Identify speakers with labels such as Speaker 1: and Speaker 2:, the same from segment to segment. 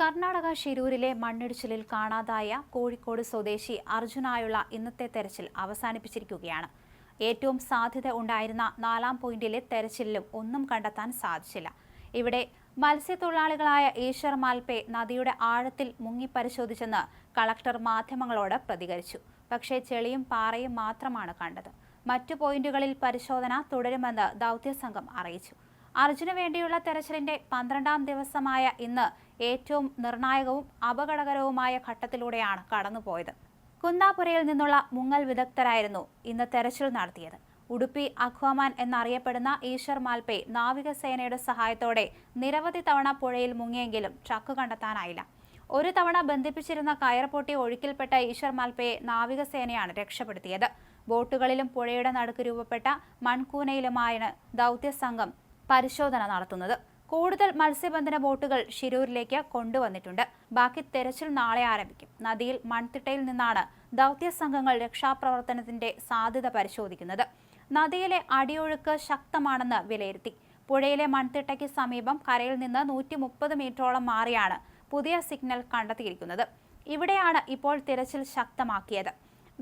Speaker 1: കർണാടക ഷിരൂരിലെ മണ്ണിടിച്ചിലിൽ കാണാതായ കോഴിക്കോട് സ്വദേശി അർജുനായുള്ള ഇന്നത്തെ തെരച്ചിൽ അവസാനിപ്പിച്ചിരിക്കുകയാണ്. ഏറ്റവും സാധ്യത ഉണ്ടായിരുന്ന നാലാം പോയിന്റിലെ തെരച്ചിലിലും ഒന്നും കണ്ടെത്താൻ സാധിച്ചില്ല. ഇവിടെ മത്സ്യത്തൊഴിലാളികളായ ഈശ്വർ മാൽപെ നദിയുടെ ആഴത്തിൽ മുങ്ങി പരിശോധിച്ചെന്ന് കളക്ടർ മാധ്യമങ്ങളോട് പ്രതികരിച്ചു. പക്ഷേ ചെളിയും പാറയും മാത്രമാണ് കണ്ടത്. മറ്റു പോയിന്റുകളിൽ പരിശോധന തുടരുമെന്ന് ദൗത്യസംഘം അറിയിച്ചു. അർജുന് വേണ്ടിയുള്ള തെരച്ചിലിന്റെ പന്ത്രണ്ടാം ദിവസമായ ഇന്ന് ഏറ്റവും നിർണായകവും അപകടകരവുമായ ഘട്ടത്തിലൂടെയാണ് കടന്നുപോയത്. കുന്താപുരയിൽ നിന്നുള്ള മുങ്ങൽ വിദഗ്ധരായിരുന്നു ഇന്ന് തെരച്ചിൽ നടത്തിയത്. ഉടുപ്പി അഖ്വാമാൻ എന്നറിയപ്പെടുന്ന ഈശ്വർ മാൽപെ നാവികസേനയുടെ സഹായത്തോടെ നിരവധി തവണ പുഴയിൽ മുങ്ങിയെങ്കിലും ട്രക്ക് കണ്ടെത്താനായില്ല. ഒരു തവണ ബന്ധിപ്പിച്ചിരുന്ന കയർ പൊട്ടി ഒഴുക്കിൽപ്പെട്ട ഈശ്വർ മാൽപയെ നാവികസേനയാണ് രക്ഷപ്പെടുത്തിയത്. ബോട്ടുകളിലും പുഴയുടെ നടുക്ക് രൂപപ്പെട്ട മൺകൂനയിലുമായാണ് ദൗത്യസംഘം പരിശോധന നടത്തുന്നത്. കൂടുതൽ മത്സ്യബന്ധന ബോട്ടുകൾ ഷിരൂരിലേക്ക് കൊണ്ടുവന്നിട്ടുണ്ട്. ബാക്കി തെരച്ചിൽ നാളെ ആരംഭിക്കും. നദിയിൽ മൺതിട്ടയിൽ നിന്നാണ് ദൗത്യ സംഘങ്ങൾ രക്ഷാപ്രവർത്തനത്തിന്റെ സാധ്യത പരിശോധിക്കുന്നത്. നദിയിലെ അടിയൊഴുക്ക് ശക്തമാണെന്ന് വിലയിരുത്തി. പുഴയിലെ മൺതിട്ടയ്ക്ക് സമീപം കരയിൽ നിന്ന് നൂറ്റി മുപ്പത് മീറ്ററോളം മാറിയാണ് പുതിയ സിഗ്നൽ കണ്ടെത്തിയിരിക്കുന്നത്. ഇവിടെയാണ് ഇപ്പോൾ തിരച്ചിൽ ശക്തമാക്കിയത്.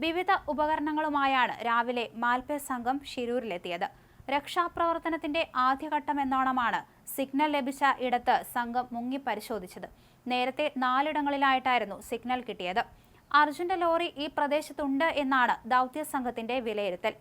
Speaker 1: വിവിധ ഉപകരണങ്ങളുമായാണ് രാവിലെ മാൽപേ സംഘം ഷിരൂരിലെത്തിയത് രക്ഷാപ്രവർത്തനത്തിന്റെ ആദ്യഘട്ടം എന്നോണമാണ് സിഗ്നൽ ലഭിച്ച ഇടത്ത് സംഘം മുങ്ങി പരിശോധിച്ചത് നേരത്തെ നാലിടങ്ങളിലായിട്ടായിരുന്നു സിഗ്നൽ കിട്ടിയത്. അർജുന്റെ ലോറി ഈ പ്രദേശത്തുണ്ട് എന്നാണ് ദൗത്യ സംഘത്തിന്റെ വിലയിരുത്തൽ.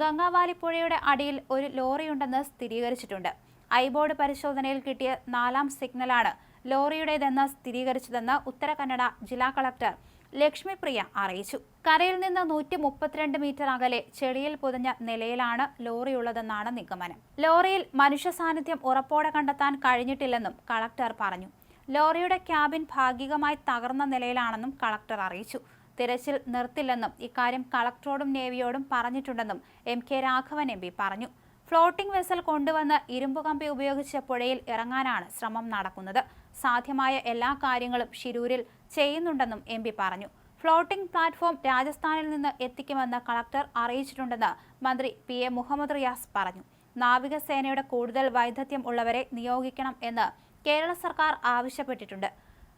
Speaker 1: ഗംഗാവാലി പുഴയുടെ അടിയിൽ ഒരു ലോറിയുണ്ടെന്ന് സ്ഥിരീകരിച്ചിട്ടുണ്ട്. ഐബോർഡ് പരിശോധനയിൽ കിട്ടിയ നാലാം സിഗ്നലാണ് ലോറിയുടേതെന്ന് സ്ഥിരീകരിച്ചതെന്ന് ഉത്തര കന്നഡ ജില്ലാ കളക്ടർ ലക്ഷ്മിപ്രിയ അറിയിച്ചു. കരയിൽ നിന്ന് നൂറ്റി മുപ്പത്തിരണ്ട് മീറ്റർ അകലെ ചെളിയിൽ പൊതിഞ്ഞ നിലയിലാണ് ലോറിയുള്ളതെന്നാണ് നിഗമനം. ലോറിയിൽ മനുഷ്യ സാന്നിധ്യം ഉറപ്പോടെ കണ്ടെത്താൻ കഴിഞ്ഞിട്ടില്ലെന്നും കളക്ടർ പറഞ്ഞു. ലോറിയുടെ ക്യാബിൻ ഭാഗികമായി തകർന്ന നിലയിലാണെന്നും കളക്ടർ അറിയിച്ചു. തിരച്ചിൽ നിർത്തില്ലെന്നും ഇക്കാര്യം കളക്ടറോടും നേവിയോടും പറഞ്ഞിട്ടുണ്ടെന്നും എം കെ രാഘവൻ എം പറഞ്ഞു. ഫ്ലോട്ടിംഗ് വെസൽ കൊണ്ടുവന്ന് ഇരുമ്പ് കമ്പി ഉപയോഗിച്ച് പുഴയിൽ ഇറങ്ങാനാണ് ശ്രമം നടക്കുന്നത്. സാധ്യമായ എല്ലാ കാര്യങ്ങളും ഷിരൂരിൽ ചെയ്യുന്നുണ്ടെന്നും എം പറഞ്ഞു. ഫ്ലോട്ടിംഗ് പ്ലാറ്റ്ഫോം രാജസ്ഥാനിൽ നിന്ന് എത്തിക്കുമെന്ന് കളക്ടർ അറിയിച്ചിട്ടുണ്ടെന്ന് മന്ത്രി പി എ മുഹമ്മദ് റിയാസ് പറഞ്ഞു. നാവികസേനയുടെ കൂടുതൽ വൈദഗ്ധ്യം ഉള്ളവരെ നിയോഗിക്കണം എന്ന് കേരള സർക്കാർ ആവശ്യപ്പെട്ടിട്ടുണ്ട്.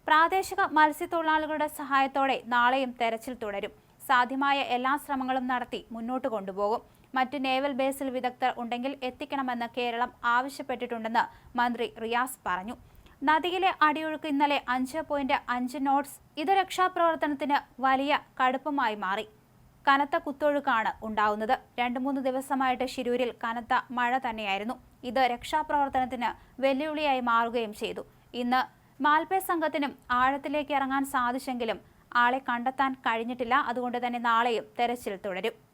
Speaker 1: പ്രാദേശിക മത്സ്യത്തൊഴിലാളികളുടെ സഹായത്തോടെ നാളെയും തെരച്ചിൽ തുടരും. സാധ്യമായ എല്ലാ ശ്രമങ്ങളും നടത്തി മുന്നോട്ട് കൊണ്ടുപോകും. മറ്റ് നേവൽ ബേസിൽ വിദഗ്ധർ ഉണ്ടെങ്കിൽ എത്തിക്കണമെന്ന് കേരളം ആവശ്യപ്പെട്ടിട്ടുണ്ടെന്ന് മന്ത്രി റിയാസ് പറഞ്ഞു. നദിയിലെ അടിയൊഴുക്ക് ഇന്നലെ അഞ്ച് പോയിന്റ് അഞ്ച് നോട്ട്സ് ഇത് രക്ഷാപ്രവർത്തനത്തിന് വലിയ കടുപ്പമായി മാറി. കനത്ത കുത്തൊഴുക്കാണ് ഉണ്ടാവുന്നത്. രണ്ടു മൂന്ന് ദിവസമായിട്ട് ശിരൂരിൽ കനത്ത മഴ തന്നെയായിരുന്നു. ഇത് രക്ഷാപ്രവർത്തനത്തിന് വെല്ലുവിളിയായി മാറുകയും ചെയ്തു. ഇന്ന് മാൽപേ സംഘത്തിനും ആഴത്തിലേക്ക് ഇറങ്ങാൻ സാധിച്ചെങ്കിലും ആളെ കണ്ടെത്താൻ കഴിഞ്ഞിട്ടില്ല. അതുകൊണ്ട് തന്നെ നാളെയും തെരച്ചിൽ തുടരും.